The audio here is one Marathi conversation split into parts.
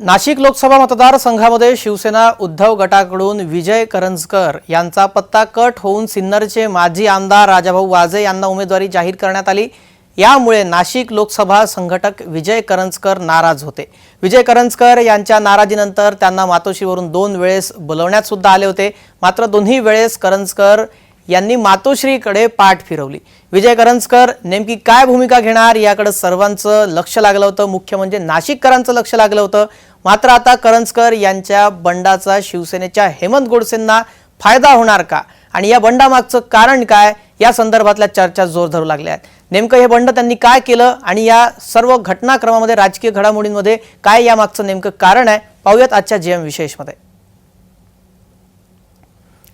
नाशिक लोकसभा मतदारसंघामध्ये शिवसेना उद्धव गटाकडून विजय करंजकर यांचा पत्ता कट होऊन सिन्नरचे माजी आमदार राजाभाऊ वाजे यांना उमेदवारी जाहीर करण्यात आली. यामुळे नाशिक लोकसभा संघटक विजय करंजकर नाराज होते. विजय करंजकर यांच्या नाराजीनंतर त्यांना मातोश्रीवरून दोन वेळेस बोलवण्यात सुद्धा आले होते. मात्र दोन्ही वेळेस करंजकर यांनी मातोश्रीकडे पाठ फिरवली. विजय करंजकर नेमकी काय भूमिका घेणार याकडे सर्वांचं लक्ष लागलं होतं. मुख्य म्हणजे नाशिककरांचं लक्ष लागलं होतं. मात्र आता करंजकर यांच्या बंडाचा शिवसेनेच्या हेमंत गोडसेंना फायदा होणार का? आणि या बंडामागचं कारण काय? या संदर्भातल्या चर्चा जोर धरू लागल्या आहेत. नेमकं हे बंड त्यांनी काय केलं? आणि या सर्व घटनाक्रमामध्ये राजकीय घडामोडींमध्ये काय यामागचं नेमकं कारण आहे? पाहूयात आजच्या जीएम विशेषमध्ये.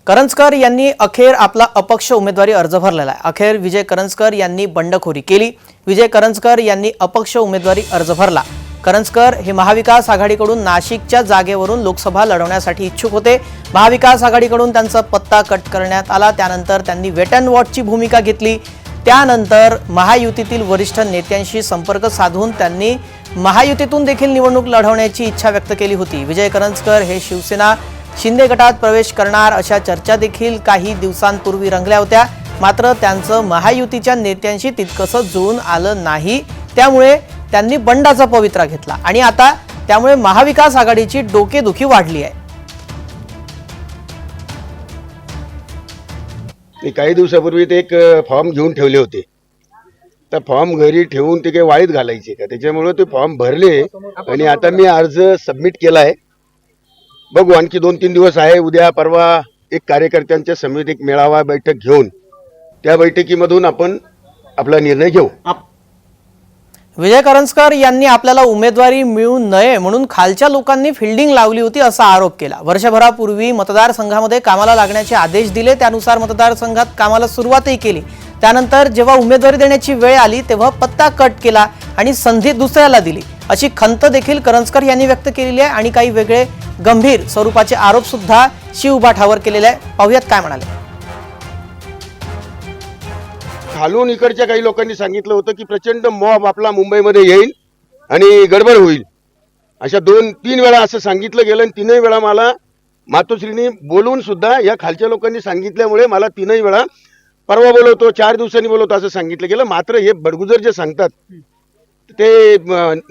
करंजकर यांनी अखेर आपला अपक्ष उमेदवारी अर्ज भरलेला आहे. अखेर विजय करंजकर यांनी बंडखोरी केली. विजय करंजकर यांनी अपक्ष उमेदवारी अर्ज भरला. करंजकर हे महाविकास आघाडीकडून नाशिकच्या जागेवरून लोकसभा लढवण्यासाठी इच्छुक होते. महाविकास आघाडीकडून त्यांचा पत्ता कट करण्यात आला. त्यानंतर त्यांनी वेट अँड वॉटची भूमिका घेतली. त्यानंतर महायुतीतील वरिष्ठ नेत्यांशी संपर्क साधून त्यांनी महायुतीतून देखील निवडणूक लढवण्याची इच्छा व्यक्त केली होती. विजय करंजकर हे शिवसेना शिंदे गटात प्रवेश करणार अशा चर्चा देखील काही दिवसांपूर्वी रंगल्या होत्या. मात्र त्यांचं महायुतीच्या नेत्यांशी तितकंसं जुळून आलं नाही. त्यामुळे त्यांनी बंडाचा पवित्रा घेतला आणि आता त्यामुळे महाविकास आघाडीची डोकेदुखी वाढली आहे. ते काही दिवसापूर्वी ते एक फॉर्म घेऊन ठेवले होते. तर फॉर्म घरी ठेवून ते काही वाळीत घालायचे का? त्याच्यामुळे ते फॉर्म भरले आणि आता मी अर्ज सबमिट केलाय. बघू आणखी दोन तीन दिवस आहे उद्या परवा एक कार्यकर्त्यांच्या समिती एक मेळावा बैठक घेऊन त्या बैठकीमधून आपण आपला निर्णय घेऊ. विजय करंजकर यांनी आपल्याला उमेदवारी मिळू नये म्हणून खालच्या लोकांनी फिल्डिंग लावली होती असा आरोप केला. वर्षभरापूर्वी मतदारसंघामध्ये कामाला लागण्याचे आदेश दिले त्यानुसार मतदारसंघात कामाला सुरुवातही केली. त्यानंतर जेव्हा उमेदवारी देण्याची वेळ आली तेव्हा पत्ता कट केला आणि संधी दुसऱ्याला दिली. अशी खंत देखील करंजकर यांनी व्यक्त केलेली आहे आणि काही वेगळे गंभीर स्वरूपाचे आरोप सुद्धा शिवबाठावर केलेले आहे. पाहुयात काय म्हणाले. खालून इकडच्या काही लोकांनी सांगितलं होतं की प्रचंड मॉब आपला मुंबईमध्ये येईल आणि गडबड होईल. अशा दोन तीन वेळा असं सांगितलं गेलं आणि तीनही वेळा मला मातोश्रीनी बोलून सुद्धा या खालच्या लोकांनी सांगितल्यामुळे मला तीनही वेळा परवा बोलवतो चार दिवसांनी बोलवतो असं सांगितलं गेलं. मात्र हे बडगुजर जे सांगतात ते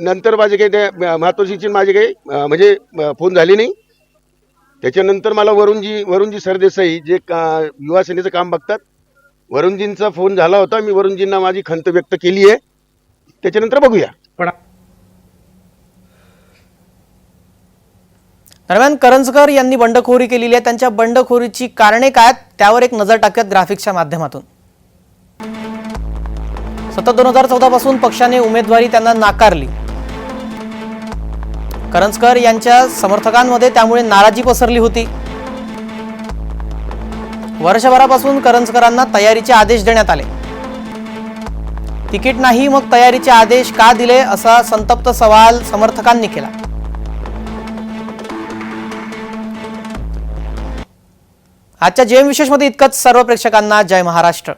नंतर माझे काही ते मातोश्रीची माझे काही म्हणजे फोन झाले नाही. त्याच्यानंतर मला वरुणजी वरुणजी सरदेसाई जे का युवा सेनेचं काम बघतात वरुणजींचा फोन झाला होता. मी वरुणजींना माझी खंत व्यक्त केली आहे. त्याच्यानंतर बघूया. दरम्यान करंजकर यांनी बंडखोरी केलेली आहे. त्यांच्या बंडखोरीची कारणे काय आहेत? त्यावर एक नजर टाकूयात ग्राफिक्सच्या माध्यमातून. सतत दोन हजार चौदा पासून पक्षाने उमेदवारी त्यांना नाकारली. करंजकर यांच्या समर्थकांमध्ये त्यामुळे नाराजी पसरली होती. वर्षभरापासून करंजकरांना तयारीचे आदेश देण्यात आले. तिकीट नाही मग तयारीचे आदेश का दिले असा संतप्त सवाल समर्थकांनी केला. आजच्या जेएम विशेषमध्ये इतकंच. सर्व प्रेक्षकांना जय महाराष्ट्र.